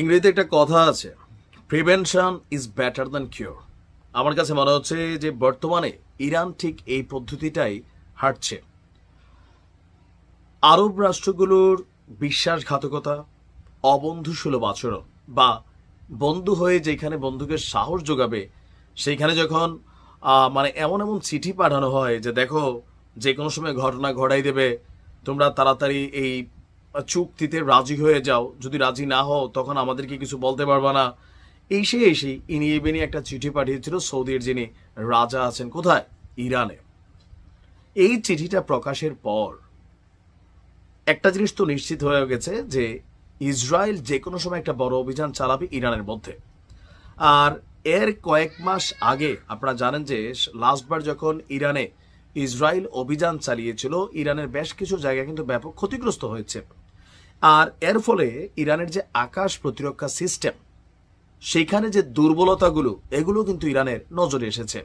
ইংরেজিতে একটা কথা আছে prevention is better than cure আমার কাছে মনে হচ্ছে যে বর্তমানে ইরান ঠিক এই পদ্ধতিটাই হাঁটছে। আরব রাষ্ট্রগুলোর বিশ্বাসঘাতকতা অবন্ধুসুলভ আচরণ বা বন্ধু হয়ে যেখানে বন্ধুকে সাহস যোগাবে সেইখানে যখন মানে এমন এমন চিঠি পাঠানো হয় যে দেখো যে কোনো সময় ঘটনা ঘটাই দেবে, তোমরা তাড়াতাড়ি এই চুক্তিতে রাজি হয়ে যাও। যদি রাজি না হও, তখন আমাদেরকে কিছু বলতে পারবা না। এই সে এসে ইনিয়ে বিনি একটা চিঠি পাঠিয়েছিল সৌদির যিনি রাজা আছেন, কোথায়? ইরানে। এই চিঠিটা প্রকাশের পর একটা জিনিস তো নিশ্চিত হয়ে গেছে যে ইসরায়েল যে কোনো সময় একটা বড় অভিযান চালাবে ইরানের মধ্যে। আর এর কয়েক মাস আগে আপনারা জানেন যে লাস্টবার যখন ইরানে ইসরায়েল অভিযান চালিয়েছিল, ইরানের বেশ কিছু জায়গা কিন্তু ব্যাপক ক্ষতিগ্রস্ত হয়েছে। আর এর ফলে ইরানের যে আকাশ প্রতিরক্ষা সিস্টেম সেখানে যে দুর্বলতাগুলো, এগুলো কিন্তু ইরানের নজরে এসেছে।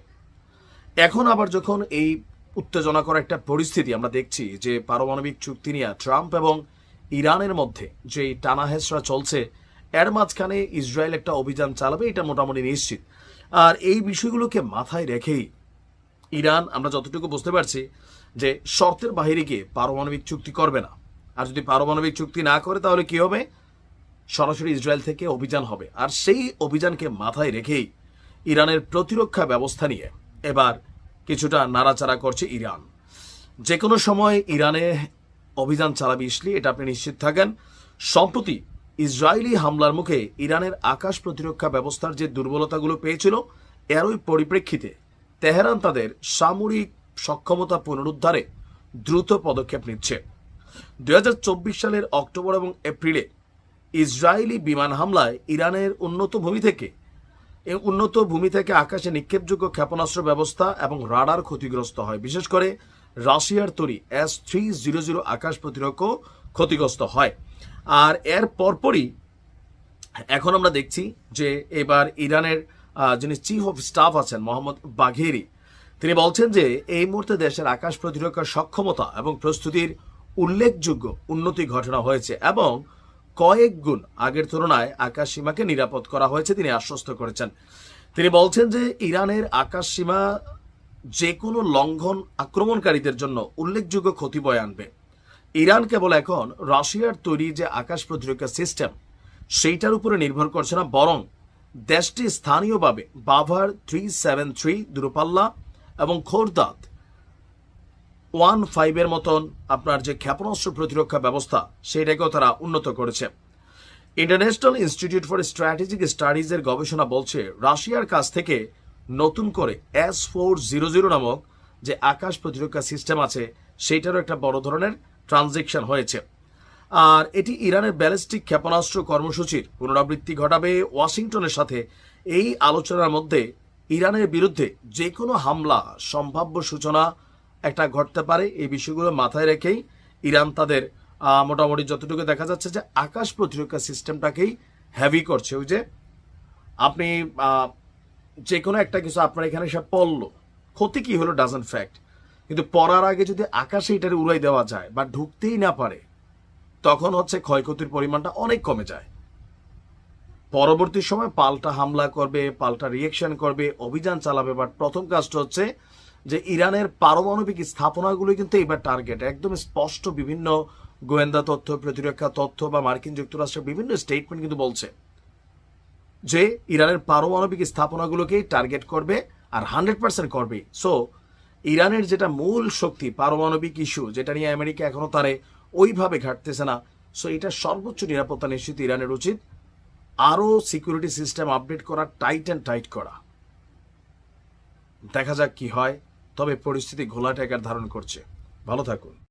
এখন আবার যখন এই উত্তেজনা করা একটা পরিস্থিতি আমরা দেখছি যে পারমাণবিক চুক্তি নিয়ে ট্রাম্প এবং ইরানের মধ্যে যে টানা হেসরা চলছে, এর মাঝখানে ইসরায়েল একটা অভিযান চালাবে, এটা মোটামুটি নিশ্চিত। আর এই বিষয়গুলোকে মাথায় রেখেই ইরান, আমরা যতটুকু বুঝতে পারছি, যে শর্তের বাহিরে গিয়ে পারমাণবিক চুক্তি করবে না। আর যদি পারমাণবিক চুক্তি না করে, তাহলে কি হবে? সরাসরি ইসরায়েল থেকে অভিযান হবে। আর সেই অভিযানকে মাথায় রেখেই ইরানের প্রতিরক্ষা ব্যবস্থা নিয়ে এবার কিছুটা নাড়াচাড়া করছে ইরান। যে কোনো সময় ইরানে অভিযান চালাবে ইসলি, এটা আপনি নিশ্চিত থাকেন। সম্প্রতি ইসরায়েলি হামলার মুখে ইরানের আকাশ প্রতিরক্ষা ব্যবস্থার যে দুর্বলতাগুলো পেয়েছিল, এরই পরিপ্রেক্ষিতে তেহরান তাদের সামরিক সক্ষমতা পুনরুদ্ধারে দ্রুত পদক্ষেপ নিচ্ছে। দুই হাজার চব্বিশ সালের অক্টোবর এবং এপ্রিলে ইসরায়েলি বিমান হামলায় ইরানের উন্নত ভূমি থেকে এই উন্নত ভূমি থেকে আকাশে নিক্ষেপযোগ্য ক্ষেপণাস্ত্র ব্যবস্থা এবং রাডার ক্ষতিগ্রস্ত হয়। বিশেষ করে রাশিয়ার তৈরি এস থ্রি জিরো জিরো আকাশ প্রতিরক্ষা ক্ষতিগ্রস্ত হয়। আর এর পরপরই এখন আমরা দেখছি যে এবার ইরানের যিনি চিফ অফ স্টাফ আছেন, মোহাম্মদ বাঘেরি, তিনি বলছেন যে এই মুহূর্তে দেশের আকাশ প্রতিরক্ষার সক্ষমতা এবং প্রস্তুতির উল্লেখযোগ্য উন্নতি ঘটনা হয়েছে এবং কয়েক গুণ আগের তুলনায় আকাশ সীমাকে নিরাপদ করা হয়েছে তিনি আশ্বস্ত করেছেন। তিনি বলছেন যে ইরানের আকাশ সীমা যে কোনো লঙ্ঘন আক্রমণকারীদের জন্য উল্লেখযোগ্য ক্ষতি বয়ে আনবে। ইরান কেবল এখন রাশিয়ার তৈরি যে আকাশ প্রতিরক্ষা সিস্টেম, সেইটার উপরে নির্ভর করছে না, বরং দেশটি স্থানীয়ভাবে বাভার থ্রি সেভেন থ্রি, দূরপাল্লা এবং খোরদাদ ওয়ান ফাইভের মতন আপনার যে ক্ষেপণাস্ত্র প্রতিরক্ষা ব্যবস্থা, সেটাকেও তারা উন্নত করেছে। ইন্টারন্যাশনাল ইনস্টিটিউট ফর স্ট্র্যাটেজিক স্টাডিজের গবেষণা বলছে, রাশিয়ার কাছ থেকে নতুন করে এস ফোর জিরো জিরো নামক যে আকাশ প্রতিরক্ষা সিস্টেম আছে সেইটারও একটা বড় ধরনের ট্রানজেকশন হয়েছে। আর এটি ইরানের ব্যালিস্টিক ক্ষেপণাস্ত্র কর্মসূচির পুনরাবৃত্তি ঘটাবে ওয়াশিংটনের সাথে। এই আলোচনার মধ্যে ইরানের বিরুদ্ধে যে কোনো হামলা, সম্ভাব্য সূচনা একটা ঘটতে পারে, এই বিষয়গুলো মাথায় রেখেই ইরান তাদের মোটামুটি যতটুকু দেখা যাচ্ছে যে আকাশ প্রতিরক্ষা সিস্টেমটাকেই হ্যাভি করছে। ওই যে আপনি যে কোনো একটা কিছু আপনার এখানে সে পড়ল, ক্ষতি কি হলো ডাজেন্ট ফ্যাক্ট কিন্তু পড়ার আগে যদি আকাশে এটারে উড়াই দেওয়া যায় বা ঢুকতেই না পারে, তখন হচ্ছে ক্ষয়ক্ষতির পরিমাণটা অনেক কমে যায়। পরবর্তী সময় পাল্টা হামলা করবে, পাল্টা রিয়েকশন করবে, অভিযান চালাবে বাট প্রথম কাজটা হচ্ছে যে ইরানের পারমাণবিক স্থাপনাগুলো কিন্তু এবার টার্গেট একদম স্পষ্ট বিভিন্ন গোয়েন্দা তথ্য, প্রতিরক্ষা তথ্য বা মার্কিন যুক্তরাষ্ট্রের বিভিন্ন স্টেটমেন্ট কিন্তু বলছে যে ইরানের পারমাণবিক স্থাপনাগুলোকেই টার্গেট করবে আর হান্ড্রেড পার্সেন্ট করবে। সো ইরানের যেটা মূল শক্তি, পারমাণবিক ইস্যু যেটা নিয়ে আমেরিকা এখনও তারে ওইভাবে ঘাটতেছে না সো এটা সর্বোচ্চ নিরাপত্তা নিশ্চিত ইরানের উচিত। আরও সিকিউরিটি সিস্টেম আপডেট করা টাইট অ্যান্ড টাইট করা। দেখা যাক কি হয়। তবে পরিস্থিতি ঘোলাটে আকার ধারণ করছে। ভালো থাকুন।